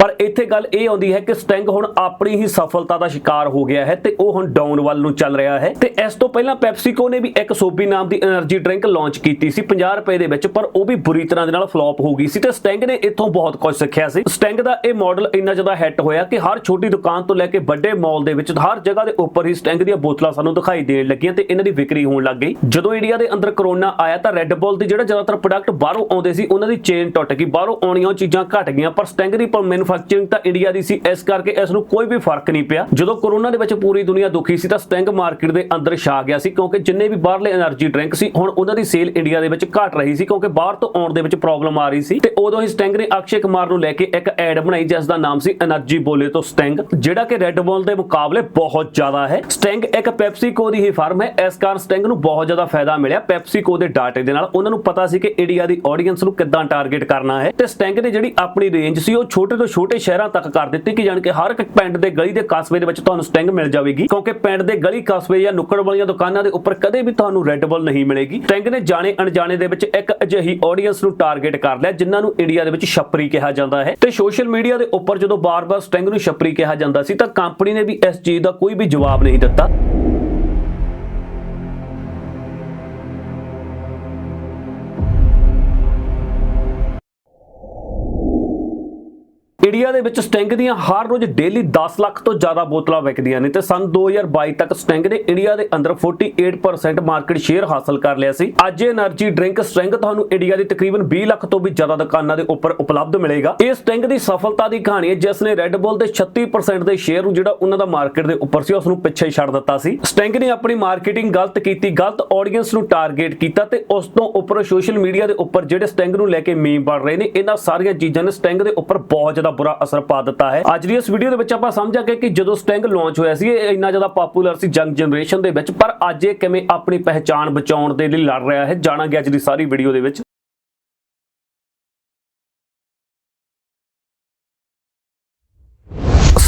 ਪਰ ਇੱਥੇ ਗੱਲ ਇਹ ਆਉਂਦੀ ਹੈ ਕਿ ਸਟੈਂਗ ਹੁਣ ਆਪਣੀ ਹੀ ਸਫਲਤਾ ਦਾ ਸ਼ਿਕਾਰ ਹੋ ਗਿਆ ਹੈ ਤੇ ਉਹ ਹੁਣ ਡਾਊਨ ਵੱਲ ਨੂੰ ਚੱਲ ਰਿਹਾ ਹੈ। ਤੇ ਇਸ ਤੋਂ ਪਹਿਲਾਂ ਪੈਪਸੀਕੋ ਨੇ ਵੀ ਇੱਕ ਸੋਪੀ ਨਾਮ ਦੀ એનર્ਜੀ ਡਰਿੰਕ ਲਾਂਚ ਕੀਤੀ ਸੀ 50 ਰੁਪਏ ਦੇ ਵਿੱਚ, ਪਰ ਉਹ ਵੀ ਬੁਰੀ ਤਰ੍ਹਾਂ ਦੇ ਨਾਲ ਫਲॉप ਹੋ ਗਈ ਸੀ ਤੇ ਸਟੈਂਗ ਨੇ ਇੱਥੋਂ ਬਹੁਤ ਕੁਝ ਸਿੱਖਿਆ ਸੀ। ਸਟੈਂਗ ਦਾ ਇਹ ਮਾਡਲ ਇੰਨਾ ਜ਼ਿਆਦਾ ਹਿੱਟ ਹੋਇਆ ਕਿ ਹਰ ਛੋਟੀ ਦੁਕਾਨ ਤੋਂ ਲੈ ਕੇ ਵੱਡੇ ਮਾਲ ਦੇ ਵਿੱਚ ਹਰ ਜਗ੍ਹਾ ਦੇ ਉੱਪਰ ਹੀ ਸਟੈਂਗ ਦੀਆਂ ਬੋਤਲਾਂ ਸਾਨੂੰ ਦਿਖਾਈ ਦੇਣ ਲੱਗੀਆਂ ਤੇ ਇਹਨਾਂ ਦੀ ਵਿਕਰੀ ਹੋਣ ਲੱਗ ਗਈ। ਜਦੋਂ ਇੰਡੀਆ ਦੇ ਅੰਦਰ ਕਰੋਨਾ ਆਇਆ ਤਾਂ ਰੈੱਡ ਬੁੱਲ ਦੇ ਜਿਹੜਾ ਜ਼ਿਆਦਾਤਰ ਪ੍ਰੋਡਕਟ ਬਾਹਰੋਂ ਆਉਂਦੇ ਸੀ, ਉਹਨਾਂ ਦੀ ਚੇਨ ਟੁੱਟ ਗਈ, ਬਾਹਰੋਂ ਆਉਣੀਆਂ ਚੀਜ਼ਾਂ ਘਟ ਗਈਆਂ, ਪਰ ਸਟੈਂਗ ਦੀ ਪਰ ਮੈਨੂਫੈਕਚਰਿੰਗ ਤਾਂ ਇੰਡੀਆ ਦੀ ਸੀ, ਇਸ ਕਰਕੇ ਇਸ ਨੂੰ ਕੋਈ ਵੀ ਫ਼ਰਕ ਨਹੀਂ ਪਿਆ। ਜਦੋਂ ਕੋਰੋਨਾ ਦੇ ਵਿੱਚ ਪੂਰੀ ਦੁਨੀਆ ਦੁਖੀ ਸੀ ਤਾਂ ਸਟਿੰਗ ਮਾਰਕੀਟ ਦੇ ਅੰਦਰ ਛਾ ਗਿਆ ਸੀ, ਕਿਉਂਕਿ ਜਿੰਨੇ ਵੀ ਬਾਹਰਲੇ એનર્ਜੀ ਡਰਿੰਕ ਸੀ, ਹੁਣ ਉਹਨਾਂ ਦੀ ਸੇਲ ਇੰਡੀਆ ਦੇ ਵਿੱਚ ਘਟ ਰਹੀ ਸੀ, ਕਿਉਂਕਿ ਬਾਹਰ ਤੋਂ ਆਉਣ ਦੇ ਵਿੱਚ ਪ੍ਰੋਬਲਮ ਆ ਰਹੀ ਸੀ। ਤੇ ਉਦੋਂ ਹੀ ਸਟਿੰਗ ਨੇ ਅਕਸ਼ੇ ਕੁਮਾਰ ਨੂੰ ਲੈ ਕੇ ਇੱਕ ਐਡ ਬਣਾਈ, ਜਿਸ ਦਾ ਨਾਮ ਸੀ એનર્ਜੀ ਬੋਲੇ ਤੋਂ ਸਟਿੰਗ, ਜਿਹੜਾ ਕਿ ਰੈੱਡ ਬੋਲ ਦੇ ਮੁਕਾਬਲੇ ਬਹੁਤ ਜ਼ਿਆਦਾ ਹੈ। ਸਟਿੰਗ ਇੱਕ ਪੈਪਸੀ ਕੋ ਦੀ ਹੀ ਫਰਮ ਹੈ, ਇਸ ਕਾਰਨ ਸਟਿੰਗ ਨੂੰ ਬਹੁਤ ਜ਼ਿਆਦਾ ਫਾਇਦਾ ਮਿਲਿਆ। ਪੈਪਸੀ ਕੋ ਦੇ ਡਾਟੇ ਦੇ ਨਾਲ ਉਹਨਾਂ ਨੂੰ ਪਤਾ ਸੀ ਕਿ ਇੰਡੀਆ ਦੀ ਆਡੀਅנס ਨੂੰ ਕਿੱਦਾਂ ਟਾਰਗੇਟ ਕਰਨਾ ਹੈ। ਤੇ ਸਟਿੰਗ ਦੀ ਜਿਹੜੀ ਆਪਣੀ ਰੇਂਜ ਸੀ, ਉਹ ਛੋਟੇ ਤੋਂ ਛੋਟੇ ਸ਼ਹਿਰਾਂ ਤੱਕ ਕਰ ਦਿੱਤੀ ਕਿ ਜਾਣ ਕੇ ਹਰ ਇੱਕ ਪਿੰਡ ਦੇ ਗਲੀ ਦੇ ਕਸਬੇ ਦੇ ਵਿੱਚ ਤੁਹਾਨੂੰ ਸਟੈਂਗ ਮਿਲ ਜਾਵੇਗੀ, ਕਿਉਂਕਿ ਪਿੰਡ ਦੇ ਗਲੀ, ਕਸਬੇ ਜਾਂ ਨੁੱਕੜ ਵਾਲੀਆਂ ਦੁਕਾਨਾਂ ਦੇ ਉੱਪਰ ਕਦੇ ਵੀ ਤੁਹਾਨੂੰ ਰੈੱਡ ਬੁੱਲ ਨਹੀਂ ਮਿਲੇਗੀ। ਸਟੈਂਗ ਨੇ ਜਾਣੇ ਅਣਜਾਣੇ ਦੇ ਵਿੱਚ ਇੱਕ ਅਜਿਹੀ ਆਡੀਅנס ਨੂੰ ਟਾਰਗੇਟ ਕਰ ਲਿਆ, ਜਿਨ੍ਹਾਂ ਨੂੰ ਇੰਡੀਆ ਦੇ ਵਿੱਚ ਛੱਪਰੀ ਕਿਹਾ ਜਾਂਦਾ ਹੈ। ਤੇ ਸੋਸ਼ਲ ਮੀਡੀਆ ਦੇ ਉੱਪਰ ਜਦੋਂ ਬਾਰ-ਬਾਰ ਸਟੈਂਗ ਨੂੰ ਛਪਰੀ ਕਿਹਾ ਜਾਂਦਾ ਸੀ, ਤਾਂ ਕੰਪਨੀ ਨੇ ਵੀ ਇਸ ਚੀਜ਼ ਦਾ ਕੋਈ ਵੀ ਜਵਾਬ ਨਹੀਂ ਦਿੱਤਾ। ਇੰਡੀਆ ਦੇ ਵਿੱਚ ਸਟੈਂਗ ਦੀਆਂ ਹਰ ਰੋਜ਼ ਡੇਲੀ 10 ਲੱਖ ਤੋਂ ਜ਼ਿਆਦਾ ਬੋਤਲਾਂ ਵਿਕਦੀਆਂ ਨੇ ਤੇ ਸਨ 2022 ਤੱਕ ਸਟੈਂਗ ਨੇ ਇੰਡੀਆ ਦੇ ਅੰਦਰ 48% ਮਾਰਕੀਟ ਸ਼ੇਅਰ ਹਾਸਲ ਕਰ ਲਿਆ ਸੀ। ਅੱਜ એનર્ਜੀ ਡਰਿੰਕ ਸਟੈਂਗ ਤੁਹਾਨੂੰ ਇੰਡੀਆ ਦੀ ਤਕਰੀਬਨ 20 ਲੱਖ ਤੋਂ ਵੀ ਜ਼ਿਆਦਾ ਦੁਕਾਨਾਂ ਦੇ ਉੱਪਰ ਉਪਲਬਧ ਮਿਲੇਗਾ। ਇਹ ਸਟਿੰਗ ਦੀ ਸਫਲਤਾ ਦੀ ਕਹਾਣੀ ਹੈ ਜਿਸ ਨੇ ਰੈੱਡ ਬੁੱਲ ਦੇ 36% ਦੇ ਸ਼ੇਅਰ ਨੂੰ ਜਿਹੜਾ ਉਹਨਾਂ ਦਾ ਮਾਰਕੀਟ ਦੇ ਉੱਪਰ ਸੀ ਉਸ ਨੂੰ ਪਿੱਛੇ ਛੱਡ ਦਿੱਤਾ ਸੀ। ਸਟੈਂਗ ਨੇ ਆਪਣੀ ਮਾਰਕੀਟਿੰਗ ਗਲਤ ਕੀਤੀ, ਗਲਤ ਆਡੀਅנס ਨੂੰ ਟਾਰਗੇਟ ਕੀਤਾ ਤੇ ਉਸ ਤੋਂ ਉੱਪਰ ਸੋਸ਼ਲ ਮੀਡੀਆ ਦੇ ਉੱਪਰ ਜਿਹੜੇ ਸਟੈਂਗ ਨੂੰ ਲੈ ਕੇ ਮੀਮ ਬਣ ਰਹੇ ਨੇ, ਇਹਨਾਂ ਸਾਰੀਆਂ ਚੀਜ਼ਾਂ ਨੇ ਸਟੈਂਗ ਦੇ ਉੱਪਰ ਬਹੁਤ ਜ਼ਿਆਦਾ ਬੁਰਾ ਅਸਰ ਪਾ ਦਿੱਤਾ ਹੈ। ਅੱਜ ਦੀ ਇਸ ਵੀਡੀਓ ਦੇ ਵਿੱਚ ਆਪਾਂ ਸਮਝਾਂਗੇ ਕਿ ਜਦੋਂ ਸਟੈਂਗ ਲਾਂਚ ਹੋਇਆ ਸੀ, ਇਹ ਇੰਨਾ ਜ਼ਿਆਦਾ ਪਪੂਲਰ ਸੀ ਯੰਗ ਜਨਰੇਸ਼ਨ ਦੇ ਵਿੱਚ, ਪਰ ਅੱਜ ਇਹ ਕਿਵੇਂ ਆਪਣੀ ਪਹਿਚਾਣ ਬਚਾਉਣ ਦੇ ਲਈ ਲੜ ਰਿਹਾ ਹੈ, ਜਾਣਾਂਗੇ ਅੱਜ ਦੀ ਸਾਰੀ ਵੀਡੀਓ ਦੇ ਵਿੱਚ।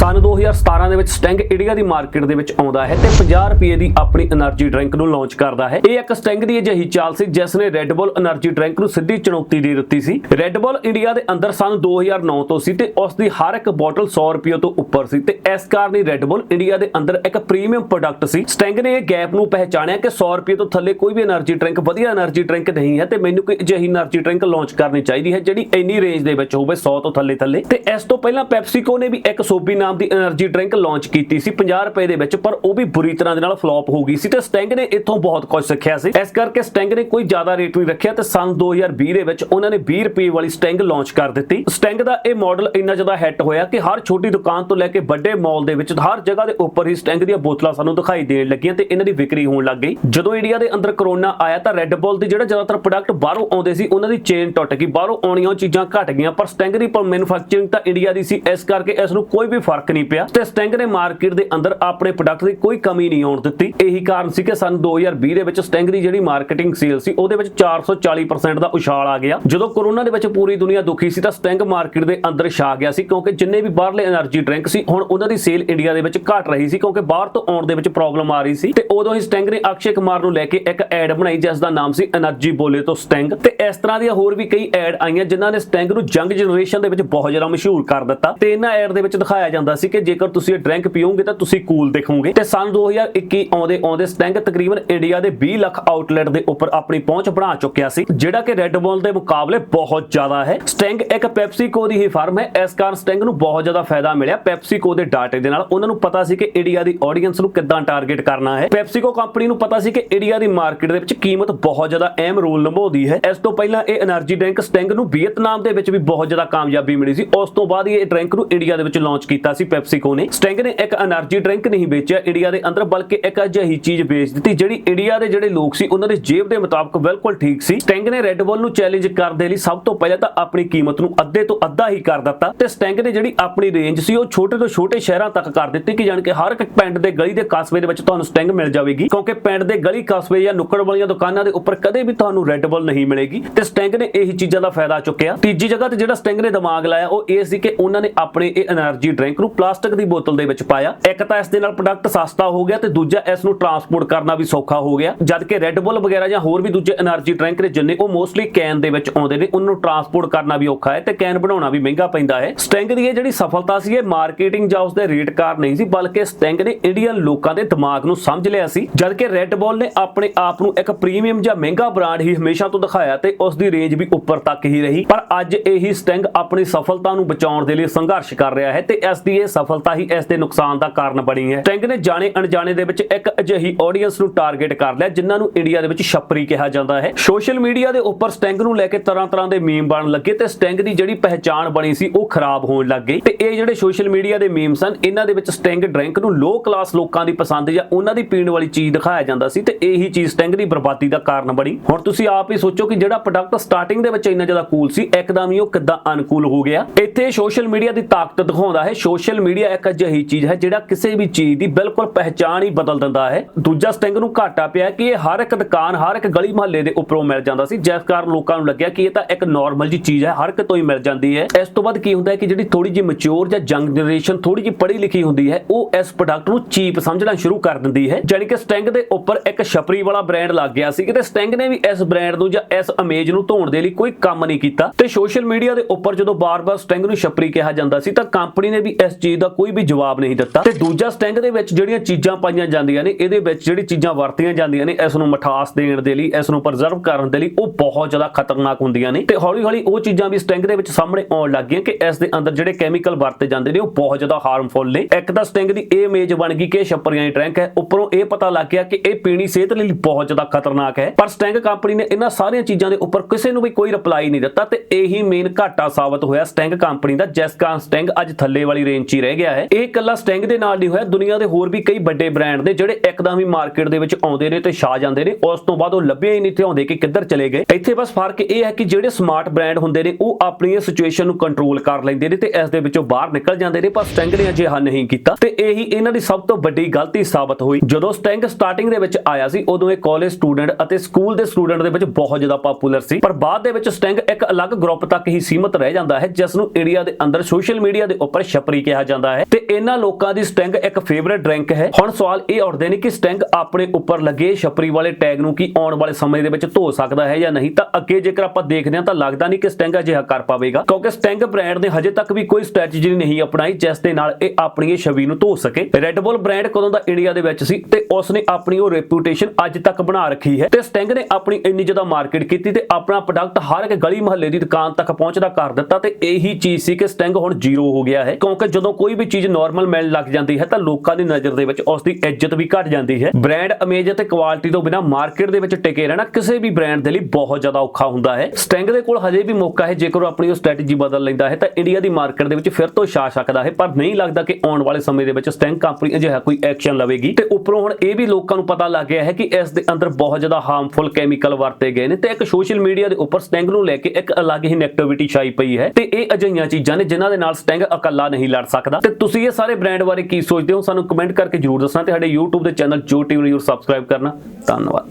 ਸਨ 2017 ਦੇ ਵਿੱਚ ਸਟੈਂਗ ਇੰਡੀਆ ਦੀ ਮਾਰਕੀਟ ਦੇ ਵਿੱਚ ਆਉਂਦਾ ਹੈ ਤੇ 50 ਰੁਪਏ ਦੀ ਆਪਣੀ એનર્ਜੀ ਡਰਿੰਕ ਨੂੰ ਲਾਂਚ ਕਰਦਾ ਹੈ। ਇਹ ਇੱਕ ਸਟੈਂਗ ਦੀ ਅਜਿਹੀ ਚਾਲ ਸੀ ਜਿਸ ਨੇ ਰੈੱਡ ਬੁੱਲ એનર્ਜੀ ਡਰਿੰਕ ਨੂੰ ਸਿੱਧੀ ਚੁਣੌਤੀ ਦੇ ਦਿੱਤੀ ਸੀ। ਰੈੱਡ ਬੁੱਲ ਇੰਡੀਆ ਦੇ ਅੰਦਰ ਸਨ 2009 ਤੋਂ ਸੀ ਤੇ ਉਸ ਦੀ ਹਰ ਇੱਕ ਬੋਟਲ 100 ਰੁਪਏ ਤੋਂ ਉੱਪਰ ਸੀ ਤੇ ਇਸ ਕਾਰਨ ਹੀ ਰੈੱਡ ਬੁੱਲ ਇੰਡੀਆ ਦੇ ਅੰਦਰ ਇੱਕ ਪ੍ਰੀਮੀਅਮ ਪ੍ਰੋਡਕਟ ਸੀ। ਸਟੈਂਗ ਨੇ ਇਹ ਗੈਪ ਨੂੰ ਪਹਿਚਾਣਿਆ ਕਿ 100 ਰੁਪਏ ਤੋਂ ਥੱਲੇ ਕੋਈ ਵੀ એનર્ਜੀ ਡਰਿੰਕ, ਵਧੀਆ એનર્ਜੀ ਡਰਿੰਕ ਨਹੀਂ ਹੈ ਤੇ ਮੈਨੂੰ ਕੋਈ ਅਜਿਹੀ એનર્ਜੀ ਡਰਿੰਕ ਲਾਂਚ ਕਰਨੀ ਚਾਹੀਦੀ ਹੈ ਜਿਹੜੀ ਇੰਨੀ ਰੇਂਜ ਦੇ ਵਿੱਚ ਹੋਵੇ 100 ਤੋਂ ਥੱਲੇ ਥੱਲੇ। ਤੇ ਇਸ ਤੋਂ ਪਹਿਲਾਂ ਪੈਪਸੀਕੋ ਨੇ ਵੀ ਇੱਕ ਸੋਬੀ ਨਾਮ ਨਾਮ ਦੀ એનર્ਜੀ ਡਰਿੰਕ ਲਾਂਚ ਕੀਤੀ ਸੀ 50 ਰੁਪਏ ਦੇ ਵਿੱਚ, ਪਰ ਉਹ ਵੀ ਬੁਰੀ ਤਰ੍ਹਾਂ ਦੇ ਨਾਲ ਫਲॉप ਹੋ ਗਈ ਸੀ ਤੇ ਸਟੈਂਗ ਨੇ ਇੱਥੋਂ ਬਹੁਤ ਕੁਝ ਸਿੱਖਿਆ ਸੀ। ਇਸ ਕਰਕੇ ਸਟੈਂਗ ਨੇ ਕੋਈ ਜ਼ਿਆਦਾ ਰੇਟ ਨਹੀਂ ਰੱਖਿਆ ਤੇ ਸਨ 2020 ਦੇ ਵਿੱਚ ਉਹਨਾਂ ਨੇ 20 ਰੁਪਏ ਵਾਲੀ ਸਟੈਂਗ ਲਾਂਚ ਕਰ ਦਿੱਤੀ। ਸਟੈਂਗ ਦਾ ਇਹ ਮਾਡਲ ਇੰਨਾ ਜ਼ਿਆਦਾ ਹਿੱਟ ਹੋਇਆ ਕਿ ਹਰ ਛੋਟੀ ਦੁਕਾਨ ਤੋਂ ਲੈ ਕੇ ਵੱਡੇ ਮਾਲ ਦੇ ਵਿੱਚ, ਹਰ ਜਗ੍ਹਾ ਦੇ ਉੱਪਰ ਹੀ ਸਟੈਂਗ ਦੀਆਂ ਬੋਤਲਾਂ ਸਾਨੂੰ ਦਿਖਾਈ ਦੇਣ ਲੱਗੀਆਂ ਤੇ ਇਹਨਾਂ ਦੀ ਵਿਕਰੀ ਹੋਣ ਲੱਗ ਗਈ। ਜਦੋਂ ਇੰਡੀਆ ਦੇ ਅੰਦਰ ਕਰੋਨਾ ਆਇਆ ਤਾਂ ਰੈੱਡ ਬੁੱਲ ਦੇ ਜਿਹੜਾ ਜ਼ਿਆਦਾਤਰ ਪ੍ਰੋਡਕਟ ਬਾਹਰੋਂ ਆਉਂਦੇ ਸੀ, ਉਹਨਾਂ ਦੀ ਚੇਨ ਟੁੱਟ ਗਈ। ਬਾਹਰੋਂ ਆਉਣੀਆਂ ਚੀਜ਼ਾਂ ਘਟ ਗਈਆਂ, ਪਰ ਸਟੈਂਗ ਦੀ ਮੈਨੂਫੈਕਚਰਿੰਗ ਤਾਂ ਇੰਡੀਆ ਦੀ ਸੀ, ਇਸ ਕਰਕੇ ਇਸ ਨੂੰ ਕੋਈ ਵੀ ਫ਼ਰਕ ਫ਼ਰਕ ਨਹੀਂ ਪਿਆ ਤੇ ਸਟੈਂਗ ਨੇ ਮਾਰਕੀਟ ਦੇ ਅੰਦਰ ਆਪਣੇ ਪ੍ਰੋਡਕਟ ਦੀ ਕੋਈ ਕਮੀ ਨਹੀਂ ਆਉਣ ਦਿੱਤੀ। ਇਹੀ ਕਾਰਨ ਸੀ ਕਿ ਸਨ 2020 ਦੇ ਵਿੱਚ ਸਟੈਂਗ ਦੀ ਜਿਹੜੀ ਮਾਰਕੀਟਿੰਗ ਸੇਲ ਸੀ, ਉਹਦੇ ਵਿੱਚ 440% ਦਾ ਉਛਾਲ ਆ ਗਿਆ। ਜਦੋਂ ਕੋਰੋਨਾ ਦੇ ਵਿੱਚ ਪੂਰੀ ਦੁਨੀਆ ਦੁਖੀ ਸੀ ਤਾਂ ਸਟੈਂਗ ਮਾਰਕੀਟ ਦੇ ਅੰਦਰ ਛਾ ਗਿਆ ਸੀ, ਕਿਉਂਕਿ ਜਿੰਨੇ ਵੀ ਬਾਹਰਲੇ એનર્ਜੀ ਡਰਿੰਕ ਸੀ, ਹੁਣ ਉਹਨਾਂ ਦੀ ਸੇਲ ਇੰਡੀਆ ਦੇ ਵਿੱਚ ਘਟ ਰਹੀ ਸੀ, ਕਿਉਂਕਿ ਬਾਹਰ ਤੋਂ ਆਉਣ ਦੇ ਵਿੱਚ ਪ੍ਰੋਬਲਮ ਆ ਰਹੀ ਸੀ। ਤੇ ਉਦੋਂ ਹੀ ਸਟੈਂਗ ਨੇ ਅਕਸ਼ੇ ਕੁਮਾਰ ਨੂੰ ਲੈ ਕੇ ਇੱਕ ਐਡ ਬਣਾਈ, ਜਿਸ ਦਾ ਨਾਮ ਸੀ એનર્ਜੀ ਬੋਲੇ ਤੋਂ ਸਟੈਂਗ। ਤੇ ਇਸ ਤਰ੍ਹਾਂ ਦੀਆਂ ਹੋਰ ਵੀ ਕਈ ਐਡ ਆਈਆਂ, ਜਿਨ੍ਹਾਂ ਨੇ ਸਟੈਂਗ ਨੂੰ ਜੰਗ ਜਨਰੇਸ਼ਨ ਦੇ ਵਿੱਚ ਬਹੁਤ ਜ਼ਿਆਦਾ ਮਸ਼ਹੂਰ ਕਰ ਦਿੱਤਾ। ਤੇ ਇਹਨਾਂ ਐਡ ਦੇ ਵਿੱਚ ਦਿਖਾਇਆ ਜਾਂਦਾ ਹੁੰਦਾ ਸੀ ਕਿ ਜੇਕਰ ਤੁਸੀਂ ਇਹ ਡਰਿੰਕ ਪੀਓਗੇ ਤਾਂ ਤੁਸੀਂ ਕੂਲ ਦਿਖੋਗੇ। ਤੇ ਸਨ 2021 ਆਉਂਦੇ ਆਉਂਦੇ ਸਟੈਂਗ ਤਕਰੀਬਨ ਇੰਡੀਆ ਦੇ 20 ਲੱਖ ਆਊਟਲੈਟ ਦੇ ਉੱਪਰ ਆਪਣੀ ਪਹੁੰਚ ਬਣਾ ਚੁੱਕਿਆ ਸੀ, ਜਿਹੜਾ ਕਿ ਰੈੱਡ ਬੁੱਲ ਦੇ ਮੁਕਾਬਲੇ ਬਹੁਤ ਜ਼ਿਆਦਾ ਹੈ। ਸਟੈਂਗ ਇੱਕ ਪੈਪਸੀਕੋ ਦੀ ਹੀ ਫਰਮ ਹੈ, ਇਸ ਕਾਰਨ ਸਟੈਂਗ ਨੂੰ ਬਹੁਤ ਜ਼ਿਆਦਾ ਫਾਇਦਾ ਮਿਲਿਆ। ਪੈਪਸੀਕੋ ਦੇ ਡਾਟੇ ਦੇ ਨਾਲ ਉਹਨਾਂ ਨੂੰ ਪਤਾ ਸੀ ਕਿ ਇੰਡੀਆ ਦੀ ਆਡੀਅנס ਨੂੰ ਕਿੱਦਾਂ ਟਾਰਗੇਟ ਕਰਨਾ ਹੈ। ਪੈਪਸੀਕੋ ਕੰਪਨੀ ਨੂੰ ਪਤਾ ਸੀ ਕਿ ਇੰਡੀਆ ਦੀ ਮਾਰਕੀਟ ਦੇ ਵਿੱਚ ਕੀਮਤ ਬਹੁਤ ਜ਼ਿਆਦਾ ਅਹਿਮ ਰੋਲ ਨਿਭਾਉਂਦੀ ਹੈ। ਇਸ ਤੋਂ ਪਹਿਲਾਂ ਇਹ એનર્ਜੀ ਡਰਿੰਕ ਸਟੈਂਗ ਨੂੰ ਵੀਅਤਨਾਮ ਦੇ ਵਿੱਚ ਵੀ ਬਹੁਤ ਜ਼ਿਆਦਾ ਕਾਮਯਾਬੀ ਮਿਲੀ ਸੀ। ਉਸ ਤੋਂ ਬਾਅਦ ਇਹ ਡਰਿੰਕ ਨੂੰ ਇੰਡੀਆ ਦੇ ਵਿੱਚ ਲਾਂਚ ਕੀਤਾ ਕਿਹਾ ਸੀ ਪੈਪਸੀਕੋ ਨੇ। ਸਟਿੰਗ ਨੇ ਇੱਕ એનર્ਜੀ ਡਰਿੰਕ ਨਹੀਂ ਵੇਚਿਆ ਇੰਡੀਆ ਦੇ ਅੰਦਰ, ਬਲਕਿ ਇੱਕ ਅਜਿਹੀ ਚੀਜ਼ ਵੇਚ ਦਿੱਤੀ ਜਿਹੜੀ ਇੰਡੀਆ ਦੇ ਜਿਹੜੇ ਲੋਕ ਸੀ, ਉਹਨਾਂ ਦੇ ਜੇਬ ਦੇ ਮੁਤਾਬਕ ਬਿਲਕੁਲ ਠੀਕ ਸੀ। ਸਟਿੰਗ ਨੇ ਰੈੱਡ ਬੁੱਲ ਨੂੰ ਚੈਲੰਜ ਕਰਨ ਦੇ ਲਈ ਸਭ ਤੋਂ ਪਹਿਲਾਂ ਤਾਂ ਆਪਣੀ ਕੀਮਤ ਨੂੰ ਅੱਧੇ ਤੋਂ ਅੱਧਾ ਹੀ ਕਰ ਦਿੱਤਾ ਤੇ ਸਟਿੰਗ ਨੇ ਜਿਹੜੀ ਆਪਣੀ ਰੇਂਜ ਸੀ, ਉਹ ਛੋਟੇ ਤੋਂ ਛੋਟੇ ਸ਼ਹਿਰਾਂ ਤੱਕ ਕਰ ਦਿੱਤੀ ਕਿ ਜਾਣ ਕੇ ਹਰ ਇੱਕ ਪਿੰਡ ਦੇ ਗਲੀ ਦੇ ਕਸਬੇ ਦੇ ਵਿੱਚ ਤੁਹਾਨੂੰ ਸਟਿੰਗ ਮਿਲ ਜਾਵੇਗੀ, ਕਿਉਂਕਿ ਪਿੰਡ ਦੇ ਗਲੀ, ਕਸਬੇ ਜਾਂ ਨੁੱਕੜ ਵਾਲੀਆਂ ਦੁਕਾਨਾਂ ਦੇ ਉੱਪਰ ਕਦੇ ਵੀ ਤੁਹਾਨੂੰ ਰੈੱਡ ਬੁੱਲ ਨਹੀਂ ਮਿਲੇਗੀ। ਤੇ ਸਟਿੰਗ ਨੇ ਇਹੀ ਚੀਜ਼ਾਂ ਦਾ ਫਾਇਦਾ ਚੁੱਕਿਆ। ਤੀਜੀ ਜਗ੍ਹਾ ਤੇ ਜਿਹੜਾ ਸਟਿੰਗ ਨੇ ਦਿਮਾਗ ਲਾਇਆ, ਉਹ ਇਹ ਸੀ ਕਿ ਉਹਨਾਂ ਨੇ ਆਪਣੇ ਇਹ એનર્ਜੀ ਡਰਿੰਕ ਨੂੰ ਪਲਾਸਟਿਕ ਦੀ ਬੋਤਲ ਦੇ ਵਿੱਚ ਪਾਇਆ। ਇੱਕ ਤਾਂ ਇਸ ਦੇ ਨਾਲ ਪ੍ਰੋਡਕਟ ਸਸਤਾ ਹੋ ਗਿਆ ਤੇ ਦੂਜਾ ਇਸ ਨੂੰ ਟਰਾਂਸਪੋਰਟ ਕਰਨਾ ਵੀ ਸੌਖਾ ਹੋ ਗਿਆ। ਜਦ ਕਿ ਰੈੱਡ ਬੁੱਲ ਵਗੈਰਾ ਜਾਂ ਹੋਰ ਵੀ ਦੂਜੇ એનર્ਜੀ ਡਰਿੰਕ ਨੇ ਜਿੰਨੇ ਉਹ ਮੋਸਟਲੀ ਕੈਨ ਦੇ ਵਿੱਚ ਆਉਂਦੇ ਨੇ, ਉਹਨੂੰ ਟਰਾਂਸਪੋਰਟ ਕਰਨਾ ਵੀ ਔਖਾ ਹੈ ਤੇ ਕੈਨ ਬਣਾਉਣਾ ਵੀ ਮਹਿੰਗਾ ਪੈਂਦਾ ਹੈ। ਸਟਿੰਗ ਦੀ ਇਹ ਜਿਹੜੀ ਸਫਲਤਾ ਸੀ, ਇਹ ਮਾਰਕੀਟਿੰਗ ਜਾਂ ਉਸ ਦੇ ਰੇਟ ਕਾਰ ਨਹੀਂ ਸੀ, ਬਲਕਿ ਸਟਿੰਗ ਨੇ ਇੰਡੀਅਨ ਲੋਕਾਂ ਦੇ ਦਿਮਾਗ ਨੂੰ ਸਮਝ ਲਿਆ ਸੀ। ਜਦ ਕਿ ਰੈੱਡ ਬੁੱਲ ਨੇ ਆਪਣੇ ਆਪ ਨੂੰ ਇੱਕ ਪ੍ਰੀਮੀਅਮ ਜਾਂ ਮਹਿੰਗਾ ਬ੍ਰਾਂਡ ਹੀ ਹਮੇਸ਼ਾ ਤੋਂ ਦਿਖਾਇਆ ਤੇ ਉਸ ਦੀ ਰੇਂਜ ਵੀ ਉੱਪਰ ਤੱਕ ਹੀ ਰਹੀ। ਪਰ ਅੱਜ ਇਹੀ ਸਟਿੰਗ ਆਪਣੀ ਸਫਲਤਾ ਨੂੰ ਬਚਾਉਣ ਦੇ ਲਈ ਸੰਘਰਸ਼ ਕਰ ਰਿਹਾ ਹੈ ਤੇ ਇਸ ਦੀ ਇਹ ਸਫਲਤਾ ਹੀ ਇਸ ਦੇ ਨੁਕਸਾਨ ਦਾ ਕਾਰਨ ਬਣੀ ਹੈ। ਸਟੈਂਗ ਨੇ ਜਾਣੇ ਅਣਜਾਣੇ ਦੇ ਵਿੱਚ ਇੱਕ ਅਜਿਹੀ ਆਡੀਅנס ਨੂੰ ਟਾਰਗੇਟ ਕਰ ਲਿਆ, ਜਿਨ੍ਹਾਂ ਨੂੰ ਇੰਡੀਆ ਦੇ ਵਿੱਚ ਛਪਰੀ ਕਿਹਾ ਜਾਂਦਾ ਹੈ। ਸੋਸ਼ਲ ਮੀਡੀਆ ਦੇ ਉੱਪਰ ਸਟੈਂਗ ਨੂੰ ਲੈ ਕੇ ਤਰ੍ਹਾਂ ਤਰ੍ਹਾਂ ਦੇ ਮੀਮ ਬਣਨ ਲੱਗੇ ਤੇ ਸਟੈਂਗ ਦੀ ਜਿਹੜੀ ਪਹਿਚਾਣ ਬਣੀ ਸੀ, ਉਹ ਖਰਾਬ ਹੋਣ ਲੱਗ ਗਈ। ਤੇ ਇਹ ਜਿਹੜੇ ਸੋਸ਼ਲ ਮੀਡੀਆ ਦੇ ਮੀਮ ਸਨ, ਇਹਨਾਂ ਦੇ ਵਿੱਚ ਸਟੈਂਗ ਡਰਿੰਕ ਨੂੰ ਲੋ ਕਲਾਸ ਲੋਕਾਂ ਦੀ ਪਸੰਦ ਜਾਂ ਉਹਨਾਂ ਦੀ ਪੀਣ ਵਾਲੀ ਚੀਜ਼ ਦਿਖਾਇਆ ਜਾਂਦਾ ਸੀ ਤੇ ਇਹੀ ਚੀਜ਼ ਸਟੈਂਗ ਦੀ ਬਰਬਾਦੀ ਦਾ ਕਾਰਨ ਬਣੀ। ਹੁਣ ਤੁਸੀਂ ਆਪ ਹੀ ਸੋਚੋ ਕਿ ਜਿਹੜਾ ਪ੍ਰੋਡਕਟ ਸਟਾਰਟਿੰਗ ਦੇ ਵਿੱਚ ਇੰਨਾ ਜ਼ਿਆਦਾ ਕੂਲ ਸੀ, ਇੱਕਦਮ ਹੀ ਉਹ ਕਿੱਦਾਂ ਅਨਕੂਲ ਹੋ ਗਿਆ। ਇੱਥੇ ਸੋਸ਼ਲ ਮੀਡੀਆ ਦੀ ਤਾਕਤ ਦਿਖਾਉਂਦਾ ਹੈ। ਸੋਸ਼ਲ ਸੋਸ਼ਲ ਮੀਡੀਆ ਇੱਕ ਅਜਿਹੀ ਚੀਜ਼ ਹੈ ਜਿਹੜਾ ਕਿਸੇ ਵੀ ਚੀਜ਼ ਦੀ ਬਿਲਕੁਲ ਪਹਿਚਾਣ ਹੀ ਬਦਲ ਦਿੰਦਾ ਹੈ। ਦੂਜਾ ਸਟੈਂਗ ਨੂੰ ਘਾਟਾ ਪਿਆ ਕਿ ਇਹ ਹਰ ਇੱਕ ਦੁਕਾਨ, ਹਰ ਇੱਕ ਗਲੀ ਮੁਹੱਲੇ ਦੇ ਉੱਪਰੋਂ ਮਿਲ ਜਾਂਦਾ ਸੀ। ਜਿਸ ਕਾਰਨ ਲੋਕਾਂ ਨੂੰ ਲੱਗਿਆ ਕਿ ਇਹ ਤਾਂ ਇੱਕ ਨਾਰਮਲ ਜੀ ਚੀਜ਼ ਹੈ, ਹਰ ਇੱਕ ਤੋਂ ਹੀ ਮਿਲ ਜਾਂਦੀ ਹੈ। ਇਸ ਤੋਂ ਬਾਅਦ ਕੀ ਹੁੰਦਾ ਹੈ ਕਿ ਜਿਹੜੀ ਥੋੜੀ ਜਿਹੀ ਮੈਚੁਰ ਜਾਂ ਯੰਗ ਜਨਰੇਸ਼ਨ ਥੋੜੀ ਜਿਹੀ ਪੜ੍ਹੀ ਲਿਖੀ ਹੁੰਦੀ ਹੈ, ਉਹ ਇਸ ਪ੍ਰੋਡਕਟ ਨੂੰ ਚੀਪ ਸਮਝਣਾ ਸ਼ੁਰੂ ਕਰ ਦਿੰਦੀ ਹੈ। ਜਾਣੀ ਕਿ ਸਟੈਂਗ ਦੇ ਉੱਪਰ ਇੱਕ ਛਪਰੀ ਵਾਲਾ ਬ੍ਰਾਂਡ ਲੱਗ ਗਿਆ ਸੀ। ਕਿਤੇ ਸਟੈਂਗ ਨੇ ਵੀ ਇਸ ਬ੍ਰਾਂਡ ਨੂੰ ਜਾਂ ਇਸ ਇਮੇਜ ਨੂੰ ਧੋਣ ਦੇ ਲਈ ਕੋਈ ਕੰਮ ਨਹੀਂ ਕੀਤਾ। ਤੇ ਸੋਸ਼ਲ ਮੀਡੀਆ ਦੇ ਉੱਪਰ ਜਦੋਂ ਬਾਰ-ਬਾਰ ਸਟੈਂਗ ਨੂੰ ਛਪਰੀ ਕਿਹਾ ਜਾਂਦਾ ਸੀ, ਤਾਂ ਕੰਪਨੀ ਨੇ ਵੀ ਇਸ ਚੀਜ਼ ਦਾ ਕੋਈ ਵੀ ਜਵਾਬ ਨਹੀਂ ਦਿੱਤਾ। ਤੇ ਦੂਜਾ ਸਟੈਂਗ ਦੇ ਵਿੱਚ ਜਿਹੜੀਆਂ ਚੀਜ਼ਾਂ ਪਾਈਆਂ ਜਾਂਦੀਆਂ ਨੇ, ਇਹਦੇ ਵਿੱਚ ਜਿਹੜੀ ਚੀਜ਼ਾਂ ਵਰਤੀਆਂ ਜਾਂਦੀਆਂ ਨੇ, ਇਸ ਨੂੰ ਮਠਾਸ ਦੇਣ ਦੇ ਲਈ, ਇਸ ਨੂੰ ਪ੍ਰਜਰਵ ਕਰਨ ਦੇ ਲਈ, ਉਹ ਬਹੁਤ ਜ਼ਿਆਦਾ ਖਤਰਨਾਕ ਹੁੰਦੀਆਂ ਨੇ। ਤੇ ਹੌਲੀ-ਹੌਲੀ ਉਹ ਚੀਜ਼ਾਂ ਵੀ ਸਟੈਂਗ ਦੇ ਵਿੱਚ ਸਾਹਮਣੇ ਆਉਣ ਲੱਗ ਗਈਆਂ ਕਿ ਇਸ ਦੇ ਅੰਦਰ ਜਿਹੜੇ ਕੈਮੀਕਲ ਵਰਤੇ ਜਾਂਦੇ ਨੇ, ਉਹ ਬਹੁਤ ਜ਼ਿਆਦਾ ਹਾਰਮਫੁਲ ਨੇ। ਇੱਕ ਤਾਂ ਸਟੈਂਗ ਦੀ ਇਹ ਇਮੇਜ ਬਣ ਗਈ ਕਿ ਛੱਪਰੀਆਂ ਛਪਰੀਆਂ ਦੀ ਡਰਿੰਕ ਹੈ। ਉੱਪਰੋਂ ਇਹ ਪਤਾ ਲੱਗ ਗਿਆ ਕਿ ਇਹ ਪੀਣੀ ਸਿਹਤ ਲਈ ਬਹੁਤ ਜ਼ਿਆਦਾ ਖਤਰਨਾਕ ਹੈ। ਪਰ ਸਟੈਂਗ ਕੰਪਨੀ ਨੇ ਇਹਨਾਂ ਸਾਰੀਆਂ ਚੀਜ਼ਾਂ ਦੇ ਉੱਪਰ ਕਿਸੇ ਨੂੰ ਵੀ ਕੋਈ ਰਿਪਲਾਈ ਨਹੀਂ ਦਿੱਤਾ ਤੇ ਇਹੀ ਮੇਨ ਘਾਟਾ ਸਾਬਤ ਹੋਇਆ ਸਟੈਂਗ ਕੰਪਨੀ ਦਾ, ਜਿਸ ਕਾਰਨ ਸਟੈਂਗ ਅੱਜ ਥੱਲੇ ਵਾਲੀ ਰੇਂਜ 'ਚ ਹੀ ਰਹਿ ਗਿਆ ਹੈ। ਇਹ ਇਕੱਲਾ ਸਟੈਂਗ ਦੇ ਨਾਲ ਨਹੀਂ ਹੋਇਆ। ਦੁਨੀਆ ਦੇ ਹੋਰ ਵੀ ਕਈ ਵੱਡੇ ਬ੍ਰਾਂਡ ਨੇ ਜਿਹੜੇ ਇੱਕਦਮ ਹੀ ਮਾਰਕੀਟ ਦੇ ਵਿੱਚ ਆਉਂਦੇ ਨੇ ਤੇ ਛਾ ਜਾਂਦੇ ਨੇ। ਉਸ ਤੋਂ ਬਾਅਦ ਉਹ ਲੱਭੇ ਹੀ ਨਹੀਂ ਤੇ ਆਉਂਦੇ ਕਿ ਕਿੱਧਰ ਚਲੇ ਗਏ। ਇੱਥੇ ਬਸ ਫ਼ਰਕ ਇਹ ਹੈ ਕਿ ਜਿਹੜੇ ਸਮਾਰਟ ਬ੍ਰਾਂਡ ਹੁੰਦੇ ਨੇ, ਉਹ ਆਪਣੀ ਇਹ ਸਿਚੁਏਸ਼ਨ ਨੂੰ ਕੰਟਰੋਲ ਕਰ ਲੈਂਦੇ ਨੇ ਤੇ ਇਸ ਦੇ ਵਿੱਚੋਂ ਬਾਹਰ ਨਿਕਲ ਜਾਂਦੇ ਨੇ, ਪਰ ਸਟੈਂਗ ਨੇ ਅਜੇ ਹਾਂ ਨਹੀਂ ਕੀਤਾ। ਤੇ ਇਹੀ ਇਹਨਾਂ ਦੀ ਸਭ ਤੋਂ ਵੱਡੀ ਗਲਤੀ ਸਾਬਤ ਹੋਈ। ਜਦੋਂ ਸਟੈਂਗ ਸਟਾਰਟਿੰਗ ਦੇ ਵਿੱਚ ਆਇਆ ਸੀ, ਉਦੋਂ ਇਹ ਕਾਲਜ ਸਟੂਡੈਂਟ ਅਤੇ ਸਕੂਲ ਦੇ ਸਟੂਡੈਂਟ ਦੇ ਵਿੱਚ ਬਹੁਤ ਜ਼ਿਆਦਾ ਪਪੂਲਰ ਸੀ। ਪਰ ਬਾਅਦ ਦੇ ਵਿੱਚ ਸਟੈਂਗ ਇੱਕ ਅਲੱਗ ਗਰੁੱਪ ਤੱਕ ਹੀ ਸੀਮਤ ਰਹਿ ਜਾਂਦਾ ਹੈ ਜਿਸ ਨੂੰ ਇੰਡੀਆ ਦੇ ਅੰਦਰ ਸੋਸ਼ਲ ਮੀਡੀਆ ਦੇ ਉੱਪਰ ਛਪਰੀ ਕਿਹਾ ਜਾਂਦਾ ਹੈ ਤੇ ਇਹਨਾਂ ਲੋਕਾਂ ਦੀ ਸਟੈਂਗ ਇੱਕ ਫੇਵਰਿਟ ਡਰਿੰਕ ਹੈ। ਹੁਣ ਸਵਾਲ ਇਹ ਉੱਠਦੇ ਨੇ ਕਿ ਸਟੈਂਗ ਆਪਣੇ ਉੱਪਰ ਲੱਗੇ ਛਪਰੀ ਵਾਲੇ ਟੈਗ ਨੂੰ ਕੀ ਆਉਣ ਵਾਲੇ ਸਮੇਂ ਦੇ ਵਿੱਚ ਧੋ ਸਕਦਾ ਹੈ ਜਾਂ ਨਹੀਂ? ਤਾਂ ਅੱਗੇ ਜੇਕਰ ਆਪਾਂ ਦੇਖਦੇ ਹਾਂ ਤਾਂ ਲੱਗਦਾ ਨਹੀਂ ਕਿ ਸਟੈਂਗ ਅਜਿਹਾ ਕਰ ਪਾਵੇਗਾ, ਕਿਉਂਕਿ ਸਟੈਂਗ ਬ੍ਰਾਂਡ ਨੇ ਹਜੇ ਤੱਕ ਵੀ ਕੋਈ ਸਟ੍ਰੈਟਜੀ ਨਹੀਂ ਅਪਣਾਈ ਜਿਸ ਦੇ ਨਾਲ ਇਹ ਆਪਣੀ ਛਵੀ ਨੂੰ ਧੋ ਸਕੇ। ਰੈੱਡ ਬੁੱਲ ਬ੍ਰਾਂਡ ਕਦੋਂ ਦਾ ਇੰਡੀਆ ਦੇ ਵਿੱਚ ਸੀ ਤੇ ਉਸ ਨੇ ਆਪਣੀ ਉਹ ਰੈਪਿਊਟੇਸ਼ਨ ਅੱਜ ਤੱਕ ਬਣਾ ਰੱਖੀ ਹੈ ਤੇ ਸਟੈਂਗ ਨੇ ਆਪਣੀ ਇੰਨੀ ਜ਼ਿਆਦਾ ਮਾਰਕੀਟ ਕੀਤੀ ਤੇ ਆਪਣਾ ਪ੍ਰੋਡਕਟ ਹਰ ਇੱਕ ਗਲੀ ਮੁਹੱਲੇ ਦੀ ਦੁਕਾਨ ਤੱਕ ਪਹੁੰਚਦਾ ਕਰ ਦਿੱਤਾ ਤੇ ਇਹੀ ਚੀਜ਼ ਸੀ ਕਿ ਸਟੈਂਗ ਹੁਣ ਜ਼ੀਰੋ ਹੋ ਗਿਆ ਹੈ, ਕਿਉਂਕਿ ਜਦੋਂ ਕੋਈ ਵੀ ਚੀਜ਼ ਨਾਰਮਲ ਮਿਲਣ ਲੱਗ ਜਾਂਦੀ ਹੈ ਤਾਂ ਲੋਕਾਂ ਦੀ ਨਜ਼ਰ ਦੇ ਵਿੱਚ ਉਸ ਦੀ ਇੱਜ਼ਤ ਵੀ ਘਟ ਜਾਂਦੀ ਹੈ। ਬ੍ਰਾਂਡ ਇਮੇਜ ਅਤੇ ਕੁਆਲਿਟੀ ਤੋਂ ਬਿਨਾ ਮਾਰਕੀਟ ਦੇ ਵਿੱਚ ਟਿਕੇ ਰਹਿਣਾ ਕਿਸੇ ਵੀ ਬ੍ਰਾਂਡ ਦੇ ਲਈ ਬਹੁਤ ਜ਼ਿਆਦਾ ਔਖਾ ਹੁੰਦਾ ਹੈ। ਸਟੈਂਗ ਦੇ ਕੋਲ ਹਜੇ ਵੀ ਮੌਕਾ ਹੈ, ਜੇਕਰ ਉਹ ਆਪਣੀ ਉਹ ਸਟ੍ਰੈਟਜੀ ਬਦਲ ਲੈਂਦਾ ਹੈ ਤਾਂ ਇੰਡੀਆ ਦੀ ਮਾਰਕੀਟ ਦੇ ਵਿੱਚ ਫਿਰ ਤੋਂ ਛਾ ਸਕਦਾ ਹੈ, ਪਰ ਨਹੀਂ ਲੱਗਦਾ ਕਿ ਆਉਣ ਵਾਲੇ ਸਮੇਂ ਦੇ ਵਿੱਚ ਸਟੈਂਗ ਕੰਪਨੀ ਅਜਿਹਾ ਕੋਈ ਐਕਸ਼ਨ ਲਵੇਗੀ। ਤੇ ਉੱਪਰੋਂ ਹੁਣ ਇਹ ਵੀ ਲੋਕਾਂ ਨੂੰ ਪਤਾ ਲੱਗ ਗਿਆ ਹੈ ਕਿ ਇਸ ਦੇ ਅੰਦਰ ਬਹੁਤ ਜ਼ਿਆਦਾ ਹਾਰਮਫੁਲ ਕੈਮੀਕਲ ਵਰਤੇ ਗਏ ਨੇ ਤੇ ਇੱਕ ਸੋਸ਼ਲ ਮੀਡੀਆ ਦੇ ਉੱਪਰ ਸਟੈਂਗ ਨੂੰ ਲੈ ਕੇ ਇੱਕ ਅਲੱਗ ਹੀ ਨੈਗੇਟਿਵਿਟੀ ਛਾਈ ਪਈ ਹੈ ਤੇ ਇਹ ਅਜਿਹੀਆਂ ਚੀਜ਼ਾਂ ਨੇ ਜਿਨ੍ਹਾਂ ਦੇ ਨਾਲ ਸਟੈਂਗ ਇਕੱਲਾ ਨਹੀਂ ਲੜ ਸਕਦਾ। ਤੇ ਤੁਸੀਂ ਇਹ ਸਾਰੇ ਬ੍ਰਾਂਡ ਬਾਰੇ ਕੀ ਸੋਚਦੇ ਹੋ ਸਾਨੂੰ ਕਮੈਂਟ ਕਰਕੇ ਜਰੂਰ ਦੱਸਣਾ ਤੇ ਸਾਡੇ YouTube ਦੇ ਚੈਨਲ ਜੋ ਟੀਵੀ ਨੂੰ ਸਬਸਕ੍ਰਾਈਬ ਕਰਨਾ। ਧੰਨਵਾਦ।